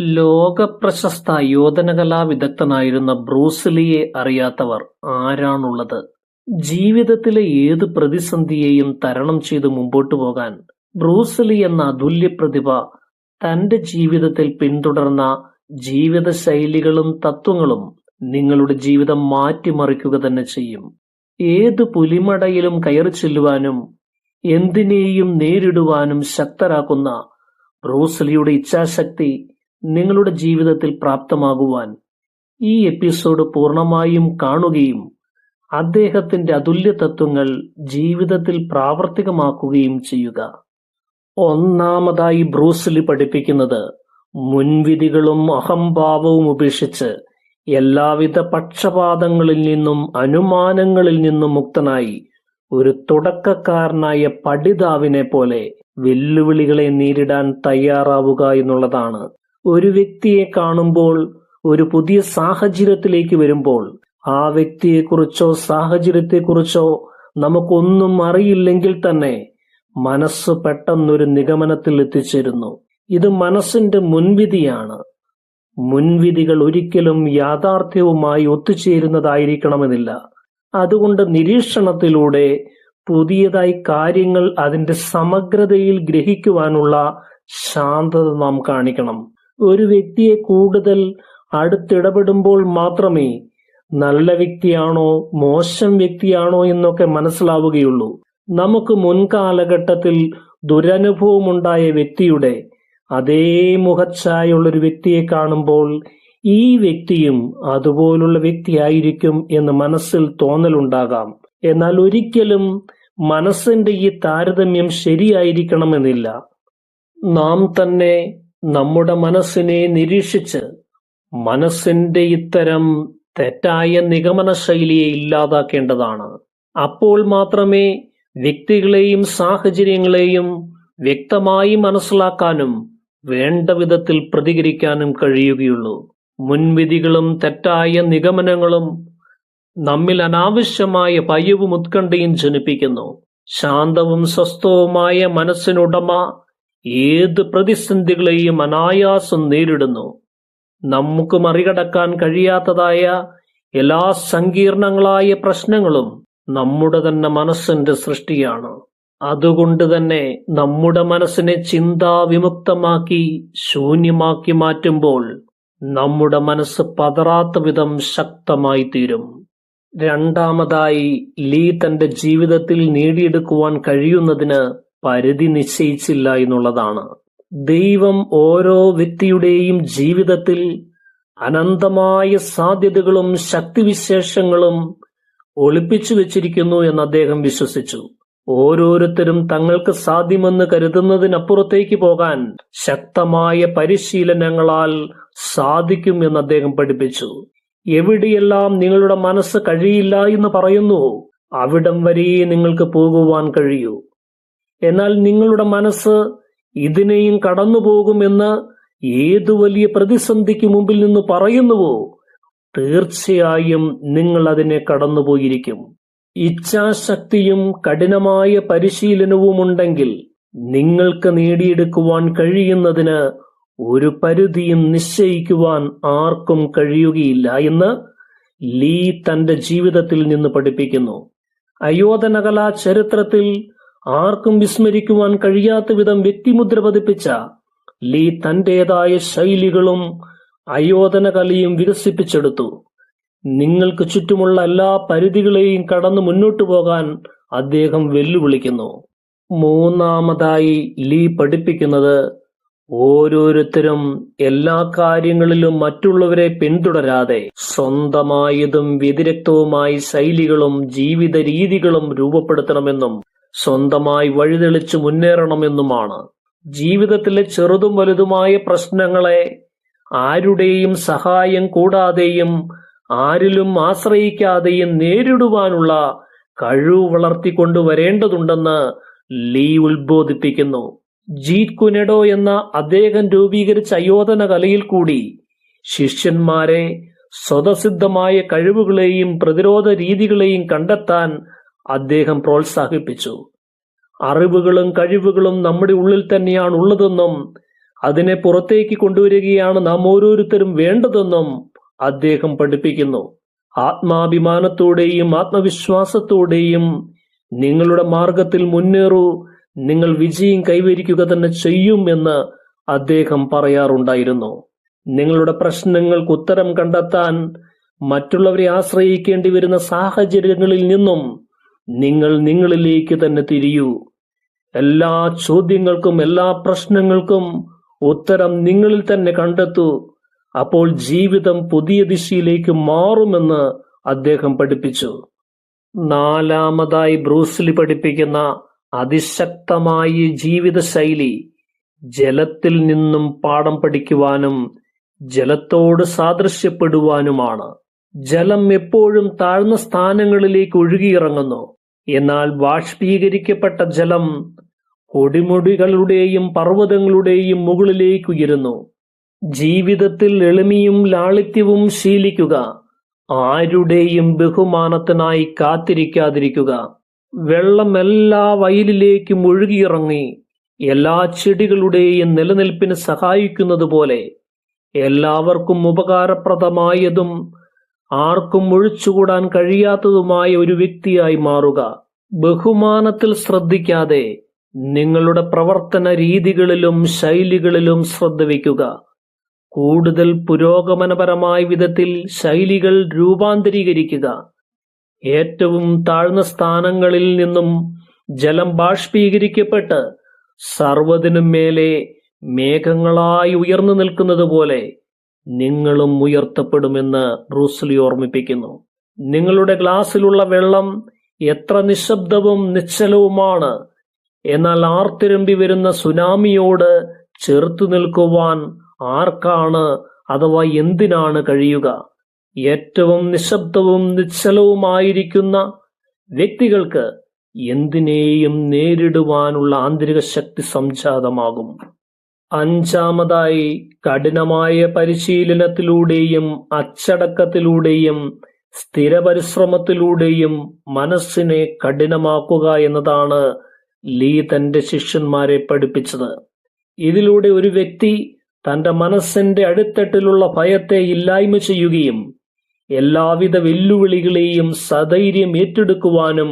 ലോകപ്രശസ്ത യോധനകലാ വിദഗ്ധനായിരുന്ന ബ്രൂസ്ലിയെ അറിയാത്തവർ ആരാണുള്ളത്? ജീവിതത്തിലെ ഏത് പ്രതിസന്ധിയെയും തരണം ചെയ്ത് മുമ്പോട്ടു പോകാൻ ബ്രൂസ്ലി എന്ന അതുല്യ പ്രതിഭ തന്റെ ജീവിതത്തിൽ പിന്തുടർന്ന ജീവിത ശൈലികളും തത്വങ്ങളും നിങ്ങളുടെ ജീവിതം മാറ്റിമറിക്കുക തന്നെ ചെയ്യും. ഏത് പുലിമടയിലും കയറി ചെല്ലുവാനും എന്തിനേയും നേരിടുവാനും ശക്തരാക്കുന്ന ബ്രൂസ്ലിയുടെ ഇച്ഛാശക്തി നിങ്ങളുടെ ജീവിതത്തിൽ പ്രാപ്തമാകുവാൻ ഈ എപ്പിസോഡ് പൂർണമായും കാണുകയും അദ്ദേഹത്തിന്റെ അതുല്യ തത്വങ്ങൾ ജീവിതത്തിൽ പ്രാവർത്തികമാക്കുകയും ചെയ്യുക. ഒന്നാമതായി ബ്രൂസ്ലി പഠിപ്പിക്കുന്നത് മുൻവിധികളും അഹംഭാവവും ഉപേക്ഷിച്ച് എല്ലാവിധ പക്ഷപാതങ്ങളിൽ നിന്നും അനുമാനങ്ങളിൽ നിന്നും മുക്തനായി ഒരു തുടക്കക്കാരനായ പഠിതാവിനെ പോലെ വെല്ലുവിളികളെ നേരിടാൻ തയ്യാറാവുക എന്നുള്ളതാണ് ഒരു വ്യക്തിയെ കാണുമ്പോൾ ഒരു പുതിയ സാഹചര്യത്തിലേക്ക് വരുമ്പോൾ ആ വ്യക്തിയെക്കുറിച്ചോ സാഹചര്യത്തെക്കുറിച്ചോ നമുക്കൊന്നും അറിയില്ലെങ്കിൽ തന്നെ മനസ്സ് പെട്ടെന്നൊരു നിഗമനത്തിൽ എത്തിച്ചേരുന്നു. ഇത് മനസ്സിന്റെ മുൻവിധിയാണ്. മുൻവിധികൾ ഒരിക്കലും യാഥാർത്ഥ്യവുമായി ഒത്തുചേരുന്നതായിരിക്കണമെന്നില്ല. അതുകൊണ്ട് നിരീക്ഷണത്തിലൂടെ പുതിയതായി കാര്യങ്ങൾ അതിന്റെ സമഗ്രതയിൽ ഗ്രഹിക്കുവാനുള്ള ശാന്തത നാം കാണിക്കണം. ഒരു വ്യക്തിയെ കൂടുതൽ അടുത്തിടപെടുമ്പോൾ മാത്രമേ നല്ല വ്യക്തിയാണോ മോശം വ്യക്തിയാണോ എന്നൊക്കെ മനസ്സിലാവുകയുള്ളൂ. നമുക്ക് മുൻകാലഘട്ടത്തിൽ ദുരനുഭവമുണ്ടായ വ്യക്തിയുടെ അതേ മുഖച്ഛായുള്ള ഒരു വ്യക്തിയെ കാണുമ്പോൾ ഈ വ്യക്തിയും അതുപോലുള്ള വ്യക്തിയായിരിക്കും എന്ന് മനസ്സിൽ തോന്നലുണ്ടാകാം. എന്നാൽ ഒരിക്കലും മനസ്സിന്റെ ഈ താരതമ്യം ശരിയായിരിക്കണമെന്നില്ല. നാം തന്നെ നമ്മുടെ മനസ്സിനെ നിരീക്ഷിച്ച് മനസ്സിന്റെ ഇത്തരം തെറ്റായ നിഗമന ശൈലിയെ ഇല്ലാതാക്കേണ്ടതാണ്. അപ്പോൾ മാത്രമേ വ്യക്തികളെയും സാഹചര്യങ്ങളെയും വ്യക്തമായി മനസ്സിലാക്കാനും വേണ്ട വിധത്തിൽ പ്രതികരിക്കാനും കഴിയുകയുള്ളൂ. മുൻവിധികളും തെറ്റായ നിഗമനങ്ങളും നമ്മിൽ അനാവശ്യമായ ഭയവും ഉത്കണ്ഠയും ജനിപ്പിക്കുന്നു. ശാന്തവും സ്വസ്ഥവുമായ മനസ്സിനുടമ ഏത് പ്രതിസന്ധികളെയും അനായാസം നേരിടുന്നു. നമുക്ക് മറികടക്കാൻ കഴിയാത്തതായ എല്ലാ സങ്കീർണങ്ങളായ പ്രശ്നങ്ങളും നമ്മുടെ തന്നെ മനസ്സിന്റെ സൃഷ്ടിയാണ്. അതുകൊണ്ട് തന്നെ നമ്മുടെ മനസ്സിനെ ചിന്താവിമുക്തമാക്കി ശൂന്യമാക്കി മാറ്റുമ്പോൾ നമ്മുടെ മനസ്സ് പതറാത്ത വിധം ശക്തമായി തീരും. രണ്ടാമതായി ലീ തന്റെ ജീവിതത്തിൽ നേടിയെടുക്കുവാൻ കഴിയുന്നതിന് പരിധി നിശ്ചയിച്ചില്ല എന്നുള്ളതാണ്. ദൈവം ഓരോ വ്യക്തിയുടെയും ജീവിതത്തിൽ അനന്തമായ സാധ്യതകളും ശക്തിവിശേഷങ്ങളും ഒളിപ്പിച്ചു വെച്ചിരിക്കുന്നു എന്ന് അദ്ദേഹം വിശ്വസിച്ചു. ഓരോരുത്തരും തങ്ങൾക്ക് സാധ്യമെന്ന് കരുതുന്നതിനപ്പുറത്തേക്ക് പോകാൻ ശക്തമായ പരിശീലനങ്ങളാൽ സാധിക്കും എന്ന് അദ്ദേഹം പഠിപ്പിച്ചു. എവിടെയെല്ലാം നിങ്ങളുടെ മനസ്സ് കഴിയില്ല എന്ന് പറയുന്നു അവിടം വരെയേ നിങ്ങൾക്ക് പോകുവാൻ കഴിയൂ. എന്നാൽ നിങ്ങളുടെ മനസ്സ് ഇതിനെയും കടന്നു പോകുമെന്ന് ഏതു വലിയ പ്രതിസന്ധിക്ക് മുമ്പിൽ നിന്ന് പറയുന്നുവോ തീർച്ചയായും നിങ്ങൾ അതിനെ കടന്നുപോയിരിക്കും. ഇച്ഛാശക്തിയും കഠിനമായ പരിശീലനവുമുണ്ടെങ്കിൽ നിങ്ങൾക്ക് നേടിയെടുക്കുവാൻ കഴിയുന്നതിന് ഒരു പരിധിയും നിശ്ചയിക്കുവാൻ ആർക്കും കഴിയുകയില്ല എന്ന് ലീ തന്റെ ജീവിതത്തിൽ നിന്ന് പഠിപ്പിക്കുന്നു. അയോധനകലാ ചരിത്രത്തിൽ ആർക്കും വിസ്മരിക്കുവാൻ കഴിയാത്ത വിധം വ്യക്തിമുദ്ര പതിപ്പിച്ച ലീ തന്റേതായ ശൈലികളും അയോധന അയോധനകലയും വികസിപ്പിച്ചെടുത്തു. നിങ്ങൾക്ക് ചുറ്റുമുള്ള എല്ലാ പരിധികളെയും കടന്നു മുന്നോട്ടു പോകാൻ അദ്ദേഹം വെല്ലുവിളിക്കുന്നു. മൂന്നാമതായി ലീ പഠിപ്പിക്കുന്നത് ഓരോരുത്തരും എല്ലാ കാര്യങ്ങളിലും മറ്റുള്ളവരെ പിന്തുടരാതെ സ്വന്തമായതും വ്യതിരക്തവുമായി ശൈലികളും ജീവിത രീതികളും രൂപപ്പെടുത്തണമെന്നും സ്വന്തമായി വഴിതെളിച്ചു മുന്നേറണമെന്നുമാണ്. ജീവിതത്തിലെ ചെറുതും വലുതുമായ പ്രശ്നങ്ങളെ ആരുടെയും സഹായം കൂടാതെയും ആരിലും ആശ്രയിക്കാതെയും നേരിടുവാനുള്ള കഴിവ് വളർത്തിക്കൊണ്ടുവരേണ്ടതുണ്ടെന്ന് ലീ ഉത്ബോധിപ്പിക്കുന്നു. ജീത് കുനെഡോ എന്ന അദ്ദേഹം രൂപീകരിച്ച അയോധന കലയിൽ കൂടി ശിഷ്യന്മാരെ സ്വതസിദ്ധമായ കഴിവുകളെയും പ്രതിരോധ രീതികളെയും കണ്ടെത്താൻ അദ്ദേഹം പ്രോത്സാഹിപ്പിച്ചു. അറിവുകളും കഴിവുകളും നമ്മുടെ ഉള്ളിൽ തന്നെയാണ് ഉള്ളതെന്നും അതിനെ പുറത്തേക്ക് കൊണ്ടുവരികയാണ് നാം ഓരോരുത്തരും വേണ്ടതെന്നും അദ്ദേഹം പഠിപ്പിക്കുന്നു. ആത്മാഭിമാനത്തോടെയും ആത്മവിശ്വാസത്തോടെയും നിങ്ങളുടെ മാർഗത്തിൽ മുന്നേറൂ നിങ്ങൾ വിജയം കൈവരിക്കുക തന്നെ ചെയ്യും എന്ന് അദ്ദേഹം പറയാറുണ്ടായിരുന്നു. നിങ്ങളുടെ പ്രശ്നങ്ങൾക്ക് ഉത്തരം കണ്ടെത്താൻ മറ്റുള്ളവരെ ആശ്രയിക്കേണ്ടി വരുന്ന സാഹചര്യങ്ങളിൽ നിന്നും നിങ്ങൾ നിങ്ങളിലേക്ക് തന്നെ തിരിയൂ. എല്ലാ ചോദ്യങ്ങൾക്കും എല്ലാ പ്രശ്നങ്ങൾക്കും ഉത്തരം നിങ്ങളിൽ തന്നെ കണ്ടെത്തൂ. അപ്പോൾ ജീവിതം പുതിയ ദിശയിലേക്ക് മാറുമെന്ന് അദ്ദേഹം പഠിപ്പിച്ചു. നാലാമതായി ബ്രൂസ്ലി പഠിപ്പിക്കുന്ന അതിശക്തമായ ജീവിതശൈലി ജലത്തിൽ നിന്നും പാഠം പഠിക്കുവാനും ജലത്തോട് സാദൃശ്യപ്പെടുവാനുമാണ്. ജലം എപ്പോഴും താഴ്ന്ന സ്ഥാനങ്ങളിലേക്ക് ഒഴുകിയിറങ്ങുന്നു. എന്നാൽ ബാഷ്പീകരിക്കപ്പെട്ട ജലം കൊടിമുടികളുടെയും പർവതങ്ങളുടെയും മുകളിലേക്ക് ഉയരുന്നു. ജീവിതത്തിൽ എളിമയും ലാളിത്യവും ശീലിക്കുക ആരുടെയും ബഹുമാനത്തിനായി കാത്തിരിക്കാതിരിക്കുക. വെള്ളം എല്ലാ വയലിലേക്കും ഒഴുകിയിറങ്ങി എല്ലാ ചെടികളുടെയും നിലനിൽപ്പിന് സഹായിക്കുന്നത് പോലെ എല്ലാവർക്കും ഉപകാരപ്രദമായതും ആർക്കും ഒഴിച്ചുകൂടാൻ കഴിയാത്തതുമായ ഒരു വ്യക്തിയായി മാറുക. ബഹുമാനത്തിൽ ശ്രദ്ധിക്കാതെ നിങ്ങളുടെ പ്രവർത്തന രീതികളിലും ശൈലികളിലും ശ്രദ്ധ വയ്ക്കുക. കൂടുതൽ പുരോഗമനപരമായ വിധത്തിൽ ശൈലികൾ രൂപാന്തരീകരിക്കുക. ഏറ്റവും താഴ്ന്ന സ്ഥാനങ്ങളിൽ നിന്നും ജലം ബാഷ്പീകരിക്കപ്പെട്ട് സർവതിനും മേലെ മേഘങ്ങളായി ഉയർന്നു നിൽക്കുന്നത് പോലെ നിങ്ങളും ഉയർത്തപ്പെടുമെന്ന് ബ്രൂസ്ലി ഓർമ്മിപ്പിക്കുന്നു. നിങ്ങളുടെ ഗ്ലാസ്സിലുള്ള വെള്ളം എത്ര നിശബ്ദവും നിശ്ചലവുമാണ്. എന്നാൽ ആർത്തിരമ്പി വരുന്ന സുനാമിയോട് ചെറുത്തു നിൽക്കുവാൻ ആർക്കാണ് അഥവാ എന്തിനാണ് കഴിയുക? ഏറ്റവും നിശബ്ദവും നിശ്ചലവുമായിരിക്കുന്ന വ്യക്തികൾക്ക് എന്തിനേയും നേരിടുവാനുള്ള ആന്തരിക ശക്തി സംജാതമാകും. അഞ്ചാമതായി കഠിനമായ പരിശീലനത്തിലൂടെയും അച്ചടക്കത്തിലൂടെയും സ്ഥിര പരിശ്രമത്തിലൂടെയും മനസ്സിനെ കഠിനമാക്കുക എന്നതാണ് ലീ തന്റെ ശിഷ്യന്മാരെ പഠിപ്പിച്ചത്. ഇതിലൂടെ ഒരു വ്യക്തി തന്റെ മനസ്സിന്റെ അടിത്തട്ടിലുള്ള ഭയത്തെ ഇല്ലായ്മ ചെയ്യുകയും എല്ലാവിധ വെല്ലുവിളികളെയും സധൈര്യം ഏറ്റെടുക്കുവാനും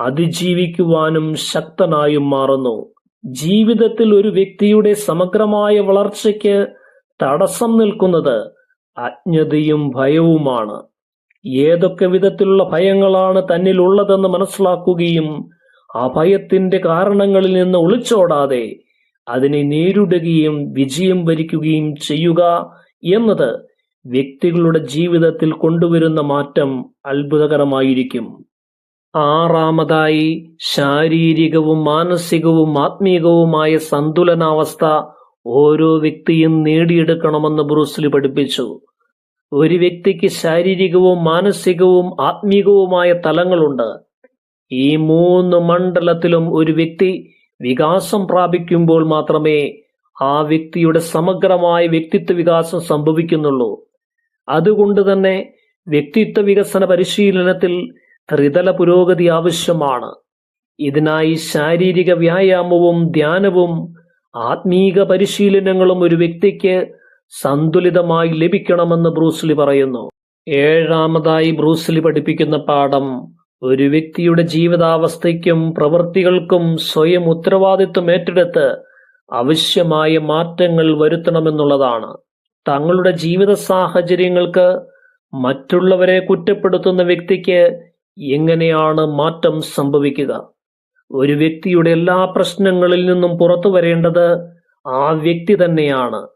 അതിജീവിക്കുവാനും ശക്തനായും മാറുന്നു. ജീവിതത്തിൽ ഒരു വ്യക്തിയുടെ സമഗ്രമായ വളർച്ചയ്ക്ക് തടസ്സം നിൽക്കുന്നത് അജ്ഞതയും ഭയവുമാണ്. ഏതൊക്കെ വിധത്തിലുള്ള ഭയങ്ങളാണ് തന്നിലുള്ളതെന്ന് മനസ്സിലാക്കുകയും ആ ഭയത്തിന്റെ കാരണങ്ങളിൽ നിന്ന് ഒളിച്ചോടാതെ അതിനെ നേരിടുകയും വിജയം വരിക്കുകയും ചെയ്യുക എന്നത് വ്യക്തികളുടെ ജീവിതത്തിൽ കൊണ്ടുവരുന്ന മാറ്റം അത്ഭുതകരമായിരിക്കും. ആറാമതായി ശാരീരികവും മാനസികവും ആത്മീകവുമായ സന്തുലനാവസ്ഥ ഓരോ വ്യക്തിയും നേടിയെടുക്കണമെന്ന് ബ്രൂസ്ലി പഠിപ്പിച്ചു. ഒരു വ്യക്തിക്ക് ശാരീരികവും മാനസികവും ആത്മീകവുമായ തലങ്ങളുണ്ട്. ഈ മൂന്ന് മണ്ഡലത്തിലും ഒരു വ്യക്തി വികാസം പ്രാപിക്കുമ്പോൾ മാത്രമേ ആ വ്യക്തിയുടെ സമഗ്രമായ വ്യക്തിത്വ വികാസം സംഭവിക്കുന്നുള്ളൂ. അതുകൊണ്ട് തന്നെ വ്യക്തിത്വ വികസന പരിശീലനത്തിൽ ത്രിതല പുരോഗതി ആവശ്യമാണ്. ഇതിനായി ശാരീരിക വ്യായാമവും ധ്യാനവും ആത്മീക പരിശീലനങ്ങളും ഒരു വ്യക്തിക്ക് സന്തുലിതമായി ലഭിക്കണമെന്ന് ബ്രൂസ്ലി പറയുന്നു. ഏഴാമതായി ബ്രൂസ്ലി പഠിപ്പിക്കുന്ന പാഠം ഒരു വ്യക്തിയുടെ ജീവിതാവസ്ഥയ്ക്കും പ്രവൃത്തികൾക്കും സ്വയം ഉത്തരവാദിത്വം ഏറ്റെടുത്ത് ആവശ്യമായ മാറ്റങ്ങൾ വരുത്തണമെന്നുള്ളതാണ്. തങ്ങളുടെ ജീവിത സാഹചര്യങ്ങൾക്ക് മറ്റുള്ളവരെ കുറ്റപ്പെടുത്തുന്ന വ്യക്തിക്ക് എങ്ങനെയാണ് മാറ്റം സംഭവിക്കുക? ഒരു വ്യക്തിയുടെ എല്ലാ പ്രശ്നങ്ങളിൽ നിന്നും പുറത്തു വരേണ്ടത് ആ വ്യക്തി തന്നെയാണ്.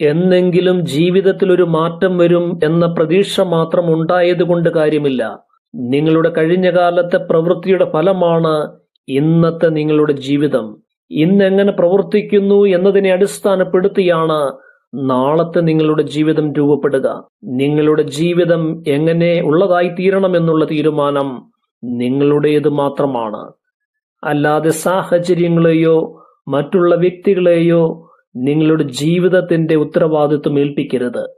എന്നെങ്കിലും ജീവിതത്തിൽ ഒരു മാറ്റം വരും എന്ന പ്രതീക്ഷ മാത്രം ഉണ്ടായതുകൊണ്ട് കാര്യമില്ല. നിങ്ങളുടെ കഴിഞ്ഞ കാലത്തെ പ്രവൃത്തിയുടെ ഫലമാണ് ഇന്നത്തെ നിങ്ങളുടെ ജീവിതം. ഇന്ന് എങ്ങനെ പ്രവർത്തിക്കുന്നു എന്നതിനെ അടിസ്ഥാനപ്പെടുത്തിയാണ് നാളത്തെ നിങ്ങളുടെ ജീവിതം രൂപപ്പെടുക. നിങ്ങളുടെ ജീവിതം എങ്ങനെ ഉള്ളതായി തീരണം എന്നുള്ള തീരുമാനം നിങ്ങളുടേത് മാത്രമാണ്. അല്ലാതെ സാഹചര്യങ്ങളെയോ മറ്റുള്ള വ്യക്തികളെയോ നിങ്ങളുടെ ജീവിതത്തിന്റെ ഉത്തരവാദിത്വം ഏൽപ്പിക്കരുത്.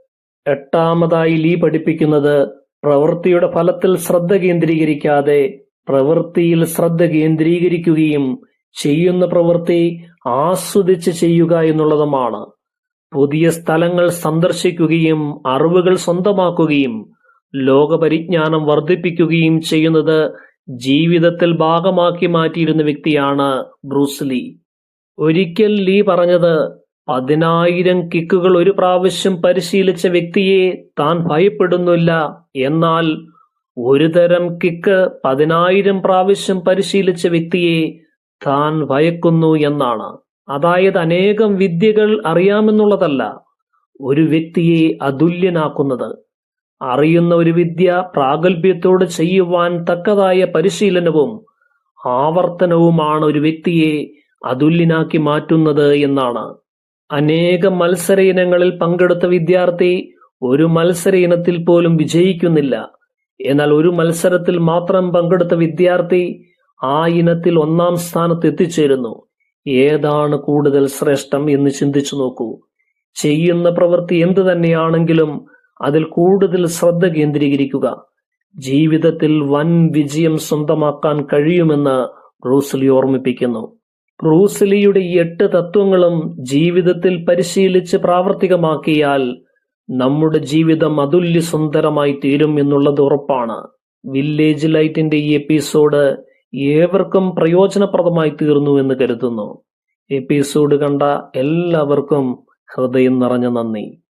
എട്ടാമതായി ലീ പഠിപ്പിക്കുന്നത് പ്രവൃത്തിയുടെ ഫലത്തിൽ ശ്രദ്ധ കേന്ദ്രീകരിക്കാതെ പ്രവൃത്തിയിൽ ശ്രദ്ധ കേന്ദ്രീകരിക്കുകയും ചെയ്യുന്ന പ്രവൃത്തി ആസ്വദിച്ച് ചെയ്യുക എന്നുള്ളതുമാണ്. പുതിയ സ്ഥലങ്ങൾ സന്ദർശിക്കുകയും അറിവുകൾ സ്വന്തമാക്കുകയും ലോകപരിജ്ഞാനം വർദ്ധിപ്പിക്കുകയും ചെയ്യുന്നത് ജീവിതത്തിൽ ഭാഗമാക്കി മാറ്റിയിരുന്ന വ്യക്തിയാണ് ബ്രൂസ്ലി ഒരിക്കൽ ലീ പറഞ്ഞത് പതിനായിരം കിക്കുകൾ ഒരു പ്രാവശ്യം പരിശീലിച്ച വ്യക്തിയെ താൻ ഭയപ്പെടുന്നില്ല. എന്നാൽ ഒരു തരം കിക്ക് പതിനായിരം പ്രാവശ്യം പരിശീലിച്ച വ്യക്തിയെ താൻ ഭയക്കുന്നു എന്നാണ്. അതായത് അനേകം വിദ്യകൾ അറിയാമെന്നുള്ളതല്ല ഒരു വ്യക്തിയെ അതുല്യനാക്കുന്നത്. അറിയുന്ന ഒരു വിദ്യ പ്രാഗൽഭ്യത്തോട് ചെയ്യുവാൻ തക്കതായ പരിശീലനവും ആവർത്തനവുമാണ് ഒരു വ്യക്തിയെ അതുല്യനാക്കി മാറ്റുന്നത് എന്നാണ്. അനേക മത്സര ഇനങ്ങളിൽ പങ്കെടുത്ത വിദ്യാർത്ഥി ഒരു മത്സര ഇനത്തിൽ പോലും വിജയിക്കുന്നില്ല. എന്നാൽ ഒരു മത്സരത്തിൽ മാത്രം പങ്കെടുത്ത വിദ്യാർത്ഥി ആ ഇനത്തിൽ ഒന്നാം സ്ഥാനത്ത് എത്തിച്ചേരുന്നു. ഏതാണ് കൂടുതൽ ശ്രേഷ്ഠം എന്ന് ചിന്തിച്ചു നോക്കൂ. ചെയ്യുന്ന പ്രവൃത്തി എന്തു തന്നെയാണെങ്കിലും അതിൽ കൂടുതൽ ശ്രദ്ധ കേന്ദ്രീകരിക്കുക. ജീവിതത്തിൽ വൻ വിജയം സ്വന്തമാക്കാൻ കഴിയുമെന്ന് ബ്രൂസ്ലി ഓർമ്മിപ്പിക്കുന്നു. ബ്രൂസ്ലിയുടെ എട്ട് തത്വങ്ങളും ജീവിതത്തിൽ പരിശീലിച്ച് പ്രാവർത്തികമാക്കിയാൽ നമ്മുടെ ജീവിതം അതുല്യ സുന്ദരമായി തീരും എന്നുള്ളത് ഉറപ്പാണ്. വില്ലേജ് ലൈറ്റിന്റെ ഈ എപ്പിസോഡ് ഏവർക്കും പ്രയോജനപ്രദമായി തീർന്നു എന്ന് കരുതുന്നു. എപ്പിസോഡ് കണ്ട എല്ലാവർക്കും ഹൃദയം നിറഞ്ഞ നന്ദി.